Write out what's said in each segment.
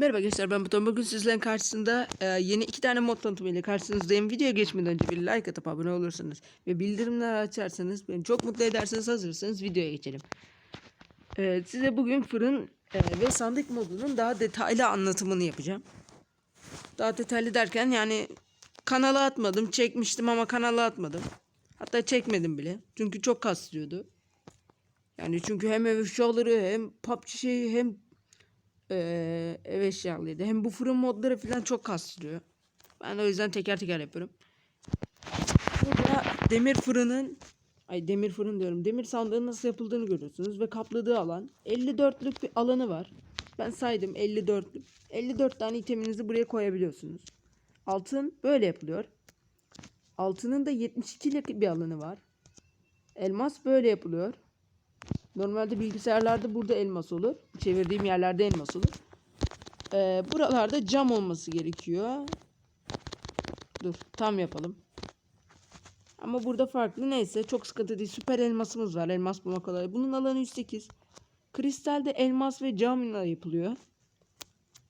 Merhaba gençler ben Buton. Bugün sizlerin karşısında e, yeni iki tane mod tanıtımıyla karşınızdayım. Videoya geçmeden önce bir like atıp abone olursanız ve bildirimleri açarsanız beni çok mutlu ederseniz hazırsanız videoya geçelim. E, size bugün fırın e, ve sandık modunun daha detaylı anlatımını yapacağım. Daha detaylı derken yani kanala atmadım. Çekmiştim ama kanala atmadım. Hatta çekmedim bile. Çünkü çok kastırıyordu. Yani çünkü hem ev hem PUBG şeyi hem ee, ev eşyalıydı. Hem bu fırın modları falan çok kastırıyor. Ben de o yüzden teker teker yapıyorum. Burada demir fırının ay demir fırın diyorum. Demir sandığın nasıl yapıldığını görüyorsunuz ve kapladığı alan 54'lük bir alanı var. Ben saydım 54'lük. 54 tane iteminizi buraya koyabiliyorsunuz. Altın böyle yapılıyor. Altının da 72'lik bir alanı var. Elmas böyle yapılıyor. Normalde bilgisayarlarda burada elmas olur. Çevirdiğim yerlerde elmas olur. Ee, buralarda cam olması gerekiyor. Dur tam yapalım. Ama burada farklı neyse çok sıkıntı değil. Süper elmasımız var. Elmas bulmak kolay. Bunun alanı 108. Kristalde elmas ve camla yapılıyor.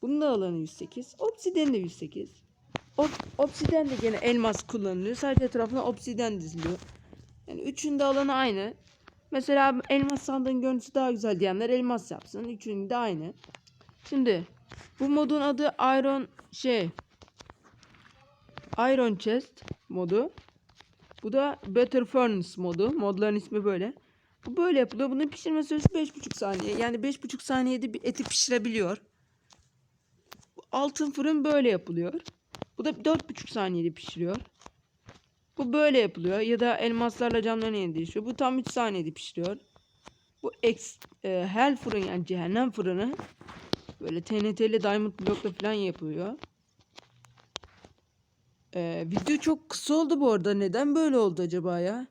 Bunun da alanı 108. Obsiden de 108. Ob- obsiden de gene elmas kullanılıyor. Sadece etrafına obsiden diziliyor. Yani üçünün de alanı aynı. Mesela elmas sandığın görüntüsü daha güzel diyenler elmas yapsın. Üçünün de aynı. Şimdi bu modun adı Iron şey Iron Chest modu. Bu da Better Furnace modu. Modların ismi böyle. Bu böyle yapılıyor. Bunun pişirme süresi 5,5 saniye. Yani 5,5 saniyede bir eti pişirebiliyor. Altın fırın böyle yapılıyor. Bu da 4,5 saniyede pişiriyor. Bu böyle yapılıyor ya da elmaslarla camların yeni değişiyor. Bu tam 3 saniyede pişiriyor. Bu ex, e, hell fırın yani cehennem fırını böyle TNT'li diamond blokla falan yapılıyor. E, video çok kısa oldu bu arada. Neden böyle oldu acaba ya?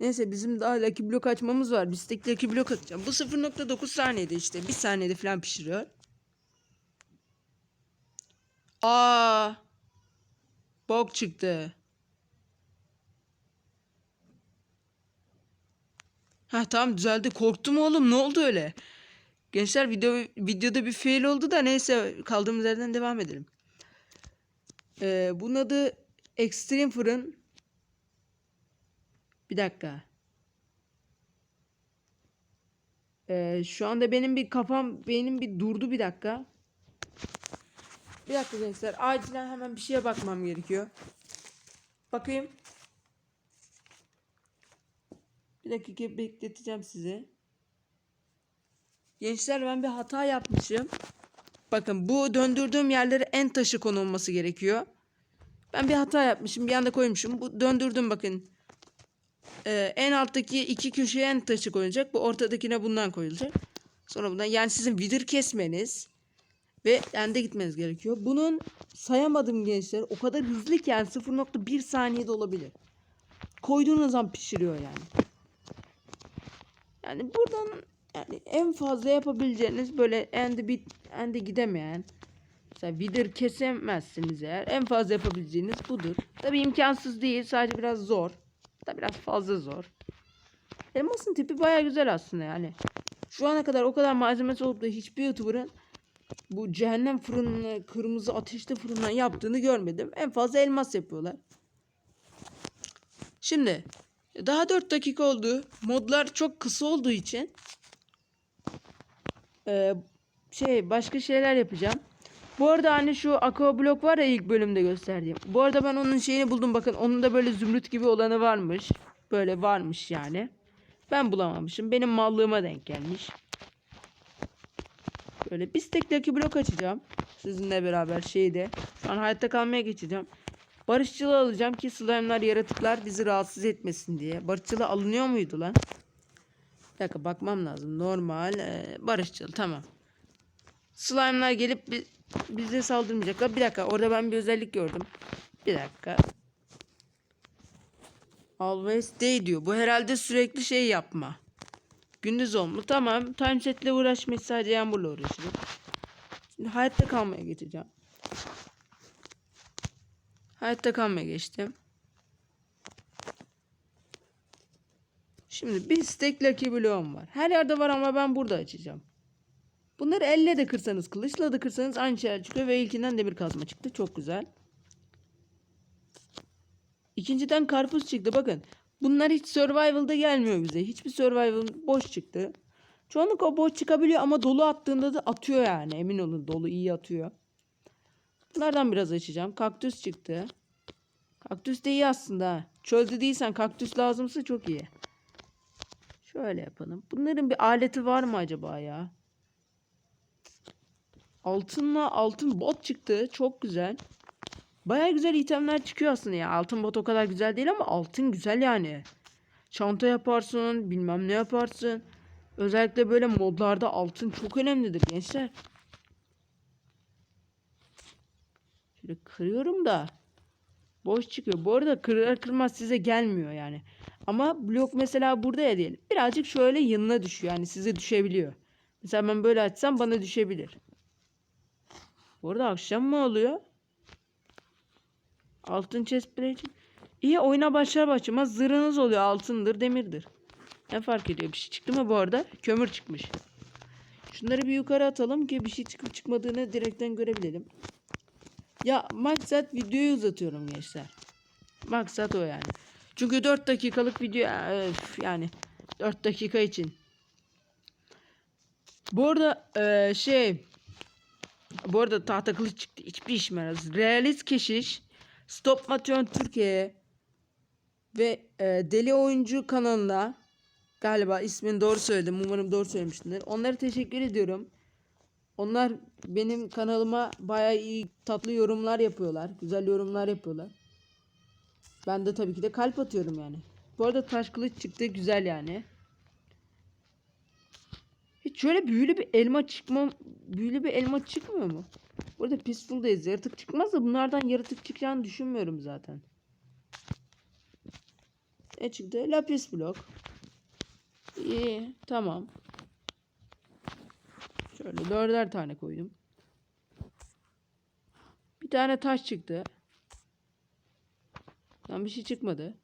Neyse bizim daha lucky blok açmamız var. Biz tek lucky blok atacağım. Bu 0.9 saniyede işte. 1 saniyede falan pişiriyor. Aa! Bok çıktı. Ha tamam düzeldi. Korktum oğlum. Ne oldu öyle? Gençler video videoda bir fail oldu da neyse kaldığımız yerden devam edelim. Ee, bunun adı Extreme Fırın. Bir dakika. Ee, şu anda benim bir kafam benim bir durdu bir dakika. Bir dakika gençler. Acilen hemen bir şeye bakmam gerekiyor. Bakayım. Bir dakika bekleteceğim sizi. Gençler ben bir hata yapmışım. Bakın bu döndürdüğüm yerlere en taşı konulması gerekiyor. Ben bir hata yapmışım. Bir anda koymuşum. Bu döndürdüm bakın. Ee, en alttaki iki köşeye en taşı koyulacak. Bu ortadakine bundan koyulacak. Sonra bundan yani sizin vidir kesmeniz ve ende gitmeniz gerekiyor. Bunun sayamadım gençler. O kadar hızlı ki yani 0.1 saniyede olabilir. Koyduğunuz zaman pişiriyor yani. Yani buradan yani en fazla yapabileceğiniz böyle endi bit endi gidemeyen mesela vidir kesemezsiniz eğer en fazla yapabileceğiniz budur. Tabi imkansız değil sadece biraz zor. Da biraz fazla zor. Elmasın tipi baya güzel aslında yani. Şu ana kadar o kadar malzemesi olup da hiçbir youtuber'ın bu cehennem fırınını kırmızı ateşli fırından yaptığını görmedim. En fazla elmas yapıyorlar. Şimdi daha 4 dakika oldu. Modlar çok kısa olduğu için e, şey başka şeyler yapacağım. Bu arada hani şu aqua blok var ya ilk bölümde gösterdiğim. Bu arada ben onun şeyini buldum bakın. Onun da böyle zümrüt gibi olanı varmış. Böyle varmış yani. Ben bulamamışım. Benim mallığıma denk gelmiş. Böyle bir stack lucky blok açacağım. Sizinle beraber şeyde. Şu an hayatta kalmaya geçeceğim. Barışçılı alacağım ki slime'lar yaratıklar bizi rahatsız etmesin diye. Barışçılı alınıyor muydu lan? Bir dakika bakmam lazım. Normal e, barışçılı tamam. Slime'lar gelip bi bize saldırmayacaklar. Bir dakika orada ben bir özellik gördüm. Bir dakika. Always day diyor. Bu herhalde sürekli şey yapma. Gündüz olmalı. Tamam. Timeset'le uğraşmayı sadece yağmurla uğraşırım. Şimdi hayatta kalmaya geçeceğim. Hayatta kalmaya geçtim. Şimdi bir stack lucky bloğum var. Her yerde var ama ben burada açacağım. Bunları elle de kırsanız, kılıçla da kırsanız aynı şeyler çıkıyor ve ilkinden demir kazma çıktı. Çok güzel. İkinciden karpuz çıktı. Bakın. Bunlar hiç survival'da gelmiyor bize. Hiçbir survival boş çıktı. Çoğunlukla boş çıkabiliyor ama dolu attığında da atıyor yani. Emin olun dolu iyi atıyor. Bunlardan biraz açacağım. Kaktüs çıktı. Kaktüs de iyi aslında. Çölde değilsen kaktüs lazımsa çok iyi. Şöyle yapalım. Bunların bir aleti var mı acaba ya? Altınla altın bot çıktı. Çok güzel. Baya güzel itemler çıkıyor aslında ya. Altın bot o kadar güzel değil ama altın güzel yani. Çanta yaparsın, bilmem ne yaparsın. Özellikle böyle modlarda altın çok önemlidir gençler. Şöyle kırıyorum da boş çıkıyor. Bu arada kırar kırmaz size gelmiyor yani. Ama blok mesela burada ya diyelim. Birazcık şöyle yanına düşüyor. Yani size düşebiliyor. Mesela ben böyle açsam bana düşebilir. Bu arada akşam mı oluyor? Altın chest plate. İyi oyuna başlar başlamaz zırhınız oluyor. Altındır, demirdir. Ne fark ediyor? Bir şey çıktı mı bu arada? Kömür çıkmış. Şunları bir yukarı atalım ki bir şey çıkıp çıkmadığını direkten görebilelim. Ya maksat videoyu uzatıyorum gençler. Maksat o yani. Çünkü 4 dakikalık video öf, yani 4 dakika için. Bu arada eee, şey bu arada tahta kılıç çıktı. Hiçbir işime yaramaz. Realist keşiş Stop Motion Türkiye ve e, Deli Oyuncu kanalına galiba ismini doğru söyledim. Umarım doğru söylemiştimdir. Onlara teşekkür ediyorum. Onlar benim kanalıma bayağı iyi tatlı yorumlar yapıyorlar. Güzel yorumlar yapıyorlar. Ben de tabii ki de kalp atıyorum yani. Bu arada taş kılıç çıktı güzel yani. Hiç şöyle büyülü bir elma çıkma büyülü bir elma çıkmıyor mu? Burada Peaceful'dayız. Yaratık çıkmaz da bunlardan yaratık çıkacağını düşünmüyorum zaten. Ne çıktı? Lapis blok. İyi. Tamam. Şöyle dörder tane koydum. Bir tane taş çıktı. Tam bir şey çıkmadı.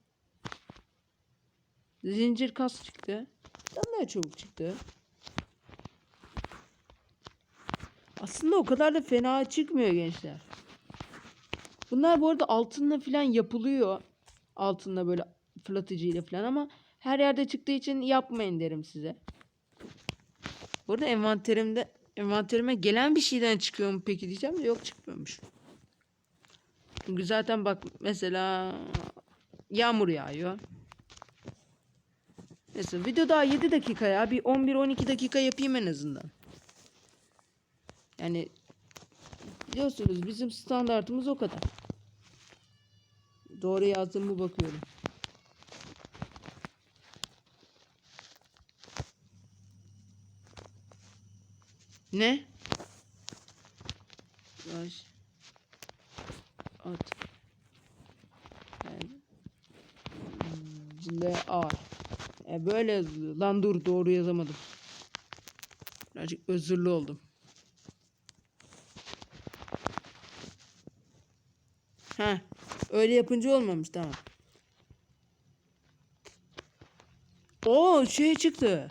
Zincir kas çıktı. Tam da çabuk çıktı. Aslında o kadar da fena çıkmıyor gençler. Bunlar bu arada altınla falan yapılıyor. Altınla böyle fırlatıcıyla falan ama her yerde çıktığı için yapmayın derim size. Bu arada envanterimde envanterime gelen bir şeyden çıkıyor mu peki diyeceğim de yok çıkmıyormuş. Çünkü zaten bak mesela yağmur yağıyor. Mesela video daha 7 dakika ya. Bir 11-12 dakika yapayım en azından. Yani biliyorsunuz bizim standartımız o kadar. Doğru yazdığımı bakıyorum. Ne? Baş. At. L A. E böyle yazılıyor. Lan dur doğru yazamadım. Birazcık özürlü oldum. Ha, öyle yapınca olmamış tamam. O şey çıktı.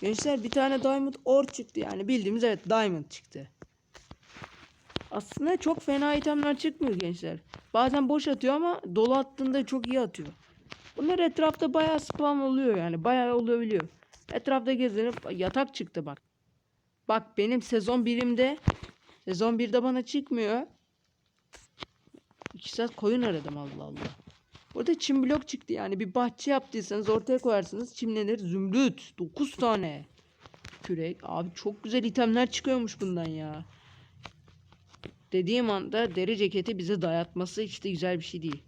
Gençler bir tane diamond ore çıktı yani bildiğimiz evet diamond çıktı. Aslında çok fena itemler çıkmıyor gençler. Bazen boş atıyor ama dolu attığında çok iyi atıyor. Bunlar etrafta bayağı spam oluyor yani bayağı olabiliyor. Etrafta gezinip yatak çıktı bak. Bak benim sezon birimde sezon 1'de bana çıkmıyor. 2 saat koyun aradım Allah Allah. Orada çim blok çıktı yani bir bahçe yaptıysanız ortaya koyarsınız çimlenir zümrüt 9 tane. Kürek abi çok güzel itemler çıkıyormuş bundan ya. Dediğim anda deri ceketi bize dayatması işte güzel bir şey değil.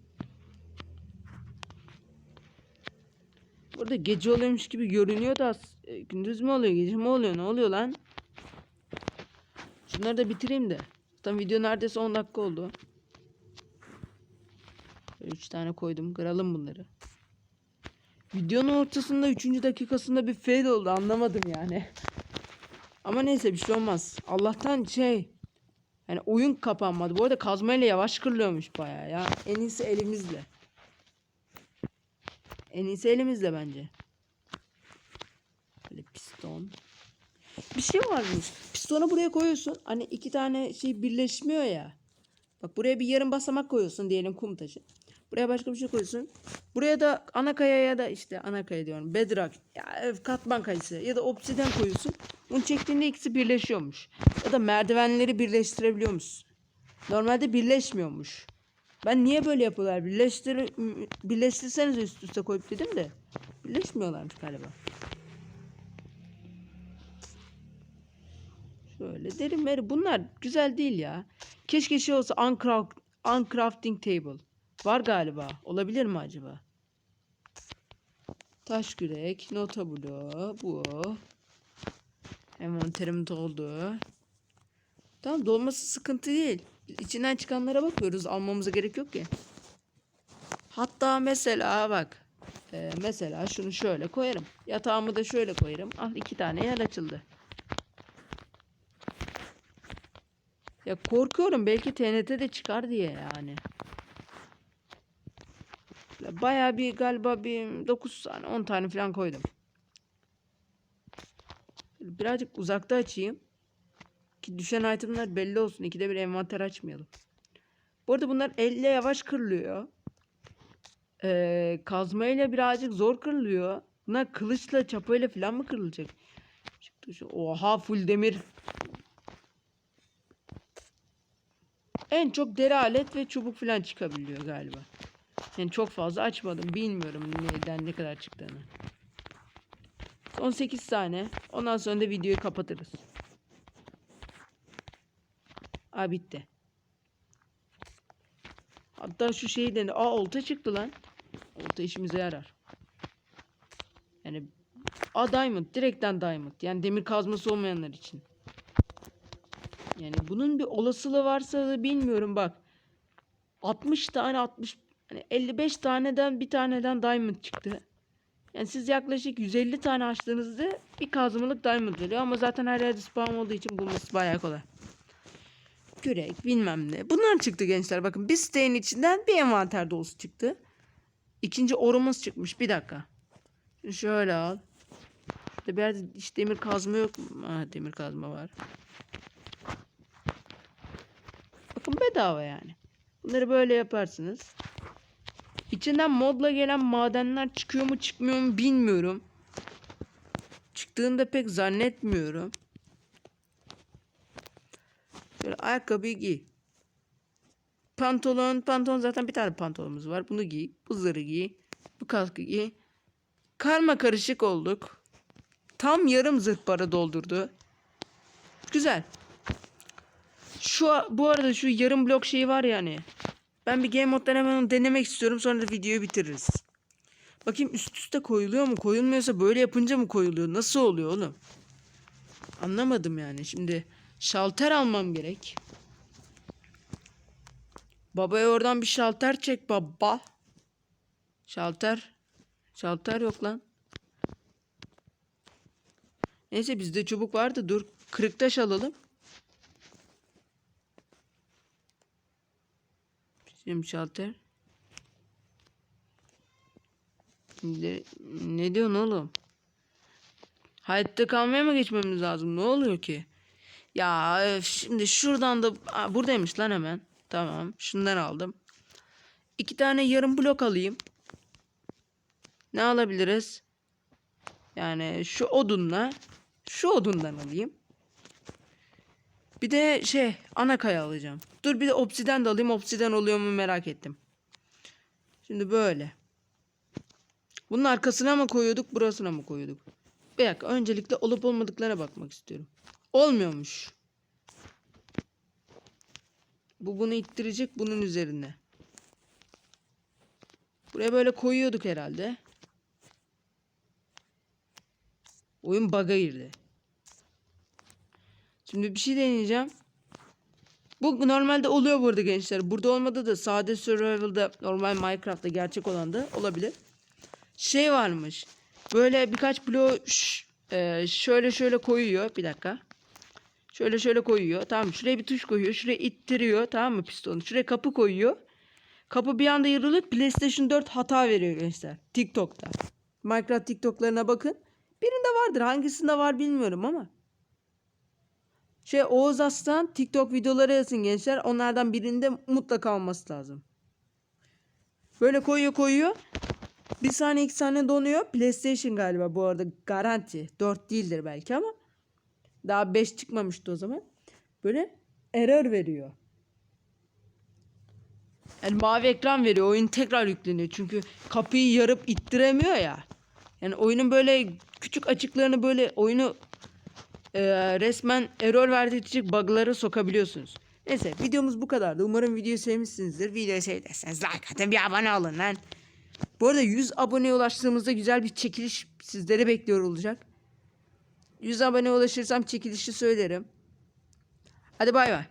Burada gece oluyormuş gibi görünüyor da e, gündüz mü oluyor gece mi oluyor ne oluyor lan? Şunları da bitireyim de. Zaten video neredeyse 10 dakika oldu. 3 tane koydum. Kıralım bunları. Videonun ortasında 3. dakikasında bir fail oldu. Anlamadım yani. Ama neyse bir şey olmaz. Allah'tan şey yani oyun kapanmadı. Bu arada kazmayla yavaş kırılıyormuş bayağı ya. En iyisi elimizle. En iyisi elimizle bence. Böyle piston. bir şey varmış. Pistonu buraya koyuyorsun. Hani iki tane şey birleşmiyor ya. Bak buraya bir yarım basamak koyuyorsun diyelim kum taşı. Buraya başka bir şey koyuyorsun. Buraya da ana kaya ya da işte ana kaya diyorum. Bedrock ya katman kayısı ya da obsiden koyuyorsun. Bunu çektiğinde ikisi birleşiyormuş. Ya da merdivenleri birleştirebiliyormuş. Normalde birleşmiyormuş. Ben niye böyle yapıyorlar? Birleştir birleştirseniz üst üste koyup dedim de birleşmiyorlarmış galiba. Şöyle derin veri. Bunlar güzel değil ya. Keşke şey olsa uncraft, uncrafting table. Var galiba. Olabilir mi acaba? Taş kürek, nota bloğu, bu. Envanterim doldu. Tamam dolması sıkıntı değil. İçinden çıkanlara bakıyoruz. Almamıza gerek yok ki. Hatta mesela bak. e, mesela şunu şöyle koyarım. Yatağımı da şöyle koyarım. Ah iki tane yer açıldı. Ya korkuyorum belki TNT de çıkar diye yani. Baya bir galiba bir 9 tane 10 tane falan koydum. Birazcık uzakta açayım. Ki düşen itemler belli olsun. İkide bir envanter açmayalım. Bu arada bunlar elle yavaş kırılıyor. Ee, kazmayla birazcık zor kırılıyor. Bunlar kılıçla çapayla falan mı kırılacak? Çıktı şu. Oha full demir. En çok deri alet ve çubuk falan çıkabiliyor galiba. Yani çok fazla açmadım. Bilmiyorum neden ne kadar çıktığını. Son 8 tane. Ondan sonra da videoyu kapatırız. Aa bitti. Hatta şu şeyi de aa olta çıktı lan. Olta işimize yarar. Yani a diamond direkten diamond. Yani demir kazması olmayanlar için. Yani bunun bir olasılığı varsa da bilmiyorum bak. 60 tane 60 hani 55 taneden bir taneden diamond çıktı. Yani siz yaklaşık 150 tane açtığınızda bir kazmalık diamond veriyor ama zaten her yerde spam olduğu için bulması bayağı kolay. Kürek bilmem ne. Bunlar çıktı gençler. Bakın bir siteyin içinden bir envanter dolusu çıktı. İkinci orumuz çıkmış. Bir dakika. Şöyle al. Şurada bir yerde hiç demir kazma yok mu? Ha, demir kazma var. Bakın bedava yani. Bunları böyle yaparsınız. İçinden modla gelen madenler çıkıyor mu çıkmıyor mu bilmiyorum. Çıktığını da pek zannetmiyorum. Şöyle ayakkabıyı giy. Pantolon, pantolon zaten bir tane pantolonumuz var. Bunu giy. Bu zırhı giy. Bu kaskı giy. Karma karışık olduk. Tam yarım zırh para doldurdu. Güzel. Şu bu arada şu yarım blok şeyi var yani. Ben bir game moddan hemen denemek istiyorum. Sonra da videoyu bitiririz. Bakayım üst üste koyuluyor mu? Koyulmuyorsa böyle yapınca mı koyuluyor? Nasıl oluyor oğlum? Anlamadım yani. Şimdi şalter almam gerek. Babaya oradan bir şalter çek baba. Şalter. Şalter yok lan. Neyse bizde çubuk vardı. Dur kırık taş alalım. Bizim şalter. Ne, ne diyorsun oğlum? Hayatta kalmaya mı geçmemiz lazım? Ne oluyor ki? Ya şimdi şuradan da Aa, buradaymış lan hemen. Tamam. Şundan aldım. İki tane yarım blok alayım. Ne alabiliriz? Yani şu odunla şu odundan alayım. Bir de şey ana kaya alacağım. Dur bir de obsiden de alayım. Obsiden oluyor mu merak ettim. Şimdi böyle. Bunun arkasına mı koyuyorduk burasına mı koyuyorduk? Bir dakika öncelikle olup olmadıklarına bakmak istiyorum. Olmuyormuş. Bu bunu ittirecek bunun üzerine. Buraya böyle koyuyorduk herhalde. Oyun bug'a girdi. Şimdi bir şey deneyeceğim. Bu normalde oluyor burada gençler. Burada olmadı da sade survival'da normal Minecraft'ta gerçek olan da olabilir. Şey varmış. Böyle birkaç bloğu ş- e, şöyle şöyle koyuyor. Bir dakika. Şöyle şöyle koyuyor. Tamam? Şuraya bir tuş koyuyor. Şuraya ittiriyor. Tamam mı pistonu? Şuraya kapı koyuyor. Kapı bir anda yarılıp PlayStation 4 hata veriyor gençler. TikTok'ta. Minecraft TikTok'larına bakın. Birinde vardır. Hangisinde var bilmiyorum ama. Şey Oğuz Aslan TikTok videoları yazın gençler. Onlardan birinde mutlaka olması lazım. Böyle koyuyor koyuyor. Bir saniye iki saniye donuyor. PlayStation galiba bu arada garanti. 4 değildir belki ama. Daha 5 çıkmamıştı o zaman. Böyle error veriyor. Yani mavi ekran veriyor. Oyun tekrar yükleniyor. Çünkü kapıyı yarıp ittiremiyor ya. Yani oyunun böyle küçük açıklarını böyle oyunu e, resmen error verdirecek bug'ları sokabiliyorsunuz. Neyse videomuz bu kadardı. Umarım videoyu sevmişsinizdir. Videoyu sevdiyseniz like atın bir abone olun lan. Bu arada 100 aboneye ulaştığımızda güzel bir çekiliş sizlere bekliyor olacak. 100 aboneye ulaşırsam çekilişi söylerim. Hadi bay bay.